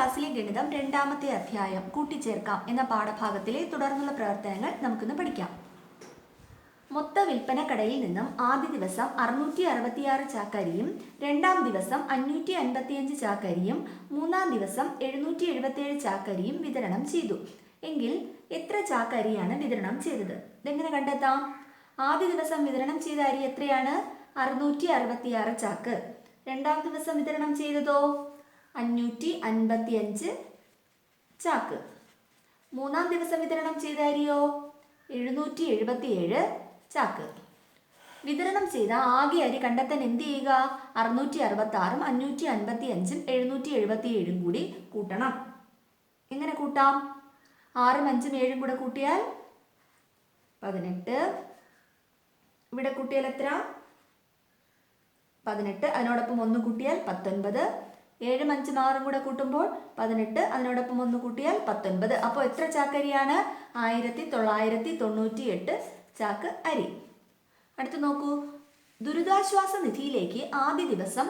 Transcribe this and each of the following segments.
ക്ലാസ്സിലെ ഗണിതം രണ്ടാമത്തെ അധ്യായം കൂട്ടിച്ചേർക്കാം എന്ന പാഠഭാഗത്തിലെ തുടർന്നുള്ള പ്രവർത്തനങ്ങൾ നമുക്കിന്ന് പഠിക്കാം. മൊത്ത വിൽപ്പന കടയിൽ നിന്നും ആദ്യ ദിവസം അറുന്നൂറ്റി അറുപത്തിയാറ് ചാക്കരിയും രണ്ടാം ദിവസം അഞ്ഞൂറ്റി അൻപത്തിയഞ്ച് ചാക്കരിയും മൂന്നാം ദിവസം എഴുന്നൂറ്റി എഴുപത്തിയേഴ് ചാക്കരിയും വിതരണം ചെയ്തു. എങ്കിൽ എത്ര ചാക്കരിയാണ് വിതരണം ചെയ്തത്? ഇതെങ്ങനെ കണ്ടെത്താം? ആദ്യ ദിവസം വിതരണം ചെയ്ത അരി എത്രയാണ്? അറുന്നൂറ്റി അറുപത്തിയാറ് ചാക്ക്. രണ്ടാം ദിവസം വിതരണം ചെയ്തതോ? അഞ്ഞൂറ്റി അൻപത്തി അഞ്ച് ചാക്ക്. മൂന്നാം ദിവസം വിതരണം ചെയ്ത അരിയോ? എഴുന്നൂറ്റി എഴുപത്തിയേഴ് ചാക്ക്. വിതരണം ചെയ്ത ആകെ അരി കണ്ടെത്താൻ എന്ത് ചെയ്യുക? അറുന്നൂറ്റി അറുപത്തി ആറും അഞ്ഞൂറ്റി അൻപത്തി അഞ്ചും എഴുന്നൂറ്റി എഴുപത്തി ഏഴും കൂടി കൂട്ടണം. എങ്ങനെ കൂട്ടാം? ആറും അഞ്ചും ഏഴും കൂടെ കൂട്ടിയാൽ പതിനെട്ട്. ഇവിടെ കൂട്ടിയാൽ എത്ര? പതിനെട്ട്. അതിനോടൊപ്പം ഒന്ന് കൂട്ടിയാൽ പത്തൊൻപത്. ഏഴും അഞ്ചും ആറും കൂടെ കൂട്ടുമ്പോൾ പതിനെട്ട് അതിനോടൊപ്പം ഒന്ന് കൂട്ടിയാൽ പത്തൊൻപത്. അപ്പോൾ എത്ര ചാക്കരിയാണ്? ആയിരത്തി തൊള്ളായിരത്തി തൊണ്ണൂറ്റി എട്ട് ചാക്ക് അരി. അടുത്ത് നോക്കൂ. ദുരിതാശ്വാസ നിധിയിലേക്ക് ആദ്യ ദിവസം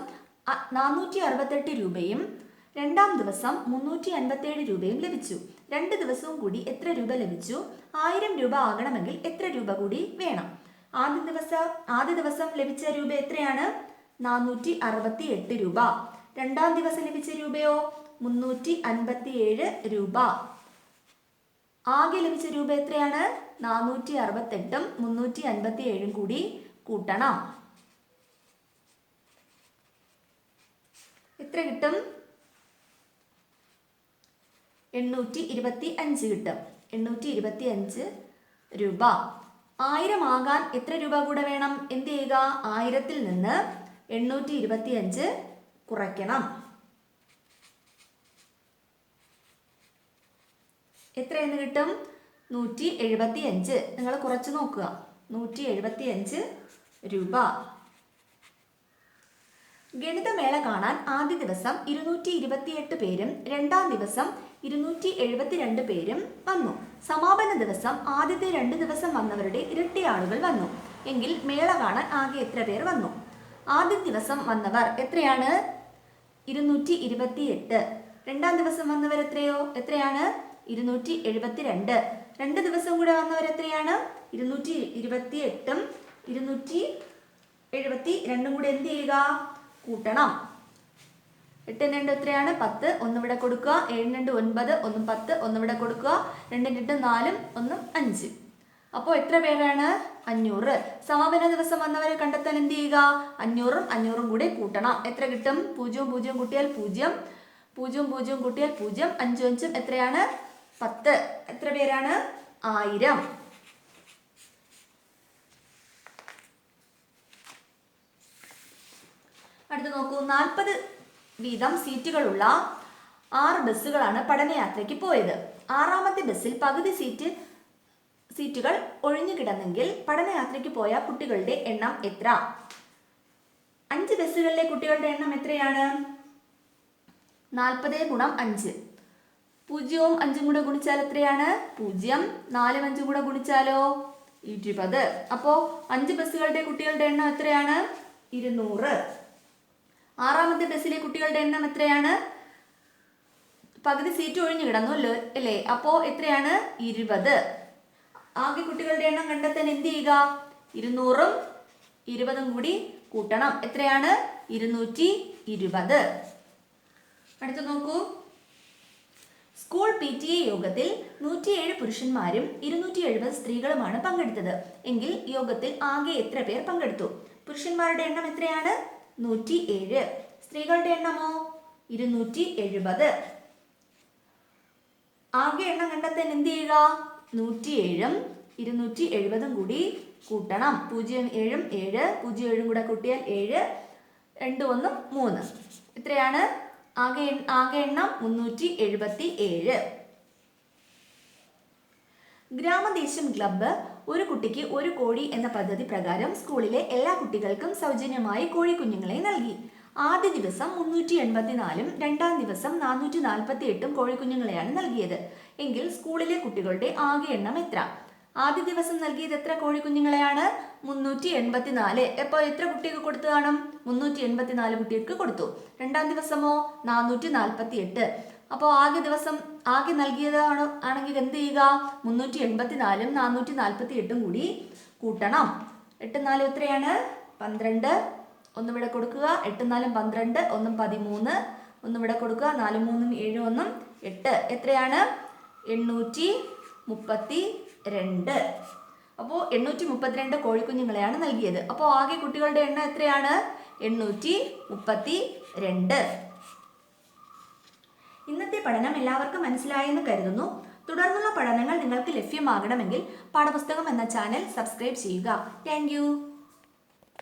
നാനൂറ്റി അറുപത്തെട്ട് രൂപയും രണ്ടാം ദിവസം മുന്നൂറ്റി അൻപത്തേഴ് രൂപയും ലഭിച്ചു. രണ്ട് ദിവസവും കൂടി എത്ര രൂപ ലഭിച്ചു? ആയിരം രൂപ ആകണമെങ്കിൽ എത്ര രൂപ കൂടി വേണം? ആദ്യ ദിവസം ആദ്യ ദിവസം ലഭിച്ച രൂപ എത്രയാണ്? നാനൂറ്റി അറുപത്തി എട്ട് രൂപ. രണ്ടാം ദിവസം ലഭിച്ച രൂപയോ? മുന്നൂറ്റി അൻപത്തി ഏഴ് രൂപ. ആകെ ലഭിച്ച രൂപ എത്രയാണ്? നാനൂറ്റി അറുപത്തെട്ടും മുന്നൂറ്റി അൻപത്തി ഏഴും കൂടി കൂട്ടണം. എത്ര കിട്ടും? എണ്ണൂറ്റി ഇരുപത്തി അഞ്ച് കിട്ടും. എണ്ണൂറ്റി ഇരുപത്തി അഞ്ച് രൂപ. ആയിരം ആകാൻ എത്ര രൂപ കൂടെ വേണം? എന്ത് ചെയ്യുക? ആയിരത്തിൽ നിന്ന് എണ്ണൂറ്റി ഇരുപത്തി അഞ്ച് കുറയ്ക്കണം. എത്രയെന്ന് കിട്ടും? നൂറ്റി എഴുപത്തി അഞ്ച് നിങ്ങൾ കുറച്ച് നോക്കുക. നൂറ്റി എഴുപത്തി അഞ്ച് രൂപ. ഗണിതമേള കാണാൻ ആദ്യ ദിവസം ഇരുന്നൂറ്റി ഇരുപത്തിയെട്ട് പേരും രണ്ടാം ദിവസം ഇരുന്നൂറ്റി എഴുപത്തിരണ്ട് പേരും വന്നു. സമാപന ദിവസം ആദ്യത്തെ രണ്ട് ദിവസം വന്നവരുടെ ഇരട്ടി ആളുകൾ വന്നു. എങ്കിൽ മേള കാണാൻ ആകെ എത്ര പേർ വന്നു? ആദ്യ ദിവസം വന്നവർ എത്രയാണ്? ഇരുന്നൂറ്റി ഇരുപത്തി എട്ട് രണ്ടാം ദിവസം വന്നവർ എത്രയോ? എത്രയാണ്? ഇരുന്നൂറ്റി എഴുപത്തിരണ്ട് രണ്ട് ദിവസം കൂടെ വന്നവർ എത്രയാണ്? ഇരുന്നൂറ്റി ഇരുപത്തി എട്ടും ഇരുന്നൂറ്റി എഴുപത്തി രണ്ടും കൂടെ എന്ത് ചെയ്യുക? കൂട്ടണം. എട്ടും രണ്ട് എത്രയാണ്? പത്ത്. ഒന്നിവിടെ കൊടുക്കുക. ഏഴും രണ്ട് ഒൻപത്. ഒന്നും പത്ത്. ഒന്നിവിടെ കൊടുക്കുക. രണ്ടും രണ്ട് നാലും. ഒന്നും അഞ്ച്. അപ്പോൾ എത്ര പേരാണ്? അഞ്ഞൂറ്. സമാപന ദിവസം വന്നവരെ കണ്ടെത്താൻ എന്ത് ചെയ്യുക? അഞ്ഞൂറും അഞ്ഞൂറും കൂടി കൂട്ടണം. എത്ര കിട്ടും? പൂജ്യവും പൂജ്യവും കൂട്ടിയാൽ പൂജ്യം. പൂജ്യവും പൂജ്യവും കൂട്ടിയാൽ പൂജ്യം. അഞ്ചും അഞ്ചും എത്രയാണ്? പത്ത്. എത്ര പേരാണ്? ആയിരം. അടുത്ത് നോക്കൂ. നാൽപ്പത് വീതം സീറ്റുകളുള്ള ആറ് ബസ്സുകളാണ് പഠനയാത്രയ്ക്ക് പോയത്. ആറാമത്തെ ബസ്സിൽ പകുതി സീറ്റ് സീറ്റുകൾ ഒഴിഞ്ഞു കിടന്നെങ്കിൽ പഠനയാത്രയ്ക്ക് പോയ കുട്ടികളുടെ എണ്ണം എത്ര? അഞ്ച് ബസ്സുകളിലെ കുട്ടികളുടെ എണ്ണം എത്രയാണ്? നാൽപ്പത് ഗുണം അഞ്ച്. പൂജ്യവും അഞ്ചും കൂടെ ഗുണിച്ചാൽ എത്രയാണ്? പൂജ്യം. നാലും അഞ്ചും കൂടെ ഗുണിച്ചാലോ? ഇരുപത്. അപ്പോ അഞ്ച് ബസ്സുകളുടെ കുട്ടികളുടെ എണ്ണം എത്രയാണ്? ഇരുന്നൂറ്. ആറാമത്തെ ബസ്സിലെ കുട്ടികളുടെ എണ്ണം എത്രയാണ്? പകുതി സീറ്റ് ഒഴിഞ്ഞു കിടന്നു അല്ലോ? അപ്പോൾ എത്രയാണ്? ഇരുപത്. ആകെ കുട്ടികളുടെ എണ്ണം കണ്ടെത്താൻ എന്ത് ചെയ്യുക? ഇരുന്നൂറും ഇരുപതും കൂടി കൂട്ടണം. എത്രയാണ്? ഇരുന്നൂറ്റി ഇരുപത്. അടുത്ത് നോക്കൂ. സ്കൂൾ പി ടി എ യോഗത്തിൽ നൂറ്റിയേഴ് പുരുഷന്മാരും ഇരുന്നൂറ്റി എഴുപത് സ്ത്രീകളുമാണ് പങ്കെടുത്തത്. എങ്കിൽ യോഗത്തിൽ ആകെ എത്ര പേർ പങ്കെടുത്തു? പുരുഷന്മാരുടെ എണ്ണം എത്രയാണ്? നൂറ്റി ഏഴ് സ്ത്രീകളുടെ എണ്ണമോ? ഇരുന്നൂറ്റി എഴുപത്. ആകെ എണ്ണം കണ്ടെത്താൻ എന്ത് ചെയ്യുക? നൂറ്റിയേഴും ഇരുന്നൂറ്റി എഴുപതും കൂടി കൂട്ടണം. പൂജ്യം ഏഴും ഏഴ് പൂജ്യം ഏഴും കൂടെ കൂട്ടിയാൽ ഏഴ് രണ്ട് ഒന്നും മൂന്ന്. ഇത്രയാണ്. ആകെ ആകെ എണ്ണം മുന്നൂറ്റി എഴുപത്തി ഏഴ് ഗ്രാമദേശം ക്ലബ്ബ് ഒരു കുട്ടിക്ക് ഒരു കോഴി എന്ന പദ്ധതി പ്രകാരം സ്കൂളിലെ എല്ലാ കുട്ടികൾക്കും സൗജന്യമായി കോഴിക്കുഞ്ഞുങ്ങളെ നൽകി. ആദ്യ ദിവസം മുന്നൂറ്റി എൺപത്തിനാലും രണ്ടാം ദിവസം നാനൂറ്റി നാൽപ്പത്തി എട്ടും കോഴിക്കുഞ്ഞുങ്ങളെയാണ് നൽകിയത്. എങ്കിൽ സ്കൂളിലെ കുട്ടികളുടെ ആകെ എണ്ണം എത്ര? ആദ്യ ദിവസം നൽകിയത് എത്ര കോഴിക്കുഞ്ഞുങ്ങളെയാണ്? മുന്നൂറ്റി എൺപത്തിനാല് എപ്പോൾ എത്ര കുട്ടികൾക്ക് കൊടുത്തു കാണും? മുന്നൂറ്റി എൺപത്തിനാല് കുട്ടികൾക്ക് കൊടുത്തു. രണ്ടാം ദിവസമോ? നാനൂറ്റി നാൽപ്പത്തി എട്ട് അപ്പോൾ ആകെ ദിവസം ആകെ നൽകിയതാണ് ആണെങ്കിൽ എന്ത് ചെയ്യുക? മുന്നൂറ്റി എൺപത്തിനാലും നാനൂറ്റി നാൽപ്പത്തി എട്ടും കൂടി കൂട്ടണം. എട്ട് നാല് എത്രയാണ്? പന്ത്രണ്ട്. ഒന്നും ഇവിടെ കൊടുക്കുക. എട്ട് നാലും പന്ത്രണ്ട് ഒന്നും പതിമൂന്ന് ഒന്നും ഇവിടെ കൊടുക്കുക. നാലും മൂന്നും ഏഴും ഒന്നും എട്ട്. എത്രയാണ്? എണ്ണൂറ്റി മുപ്പത്തി രണ്ട്. അപ്പോൾ എണ്ണൂറ്റി മുപ്പത്തിരണ്ട് കോഴിക്കുഞ്ഞുങ്ങളെയാണ് നൽകിയത്. അപ്പോൾ ആകെ കുട്ടികളുടെ എണ്ണം എത്രയാണ്? എണ്ണൂറ്റി മുപ്പത്തി രണ്ട്. ഇന്നത്തെ പഠനം എല്ലാവർക്കും മനസ്സിലായെന്ന് കരുതുന്നു. തുടർന്നുള്ള പഠനങ്ങൾ നിങ്ങൾക്ക് ലഭ്യമാകണമെങ്കിൽ പാഠപുസ്തകം എന്ന ചാനൽ സബ്സ്ക്രൈബ് ചെയ്യുക. താങ്ക്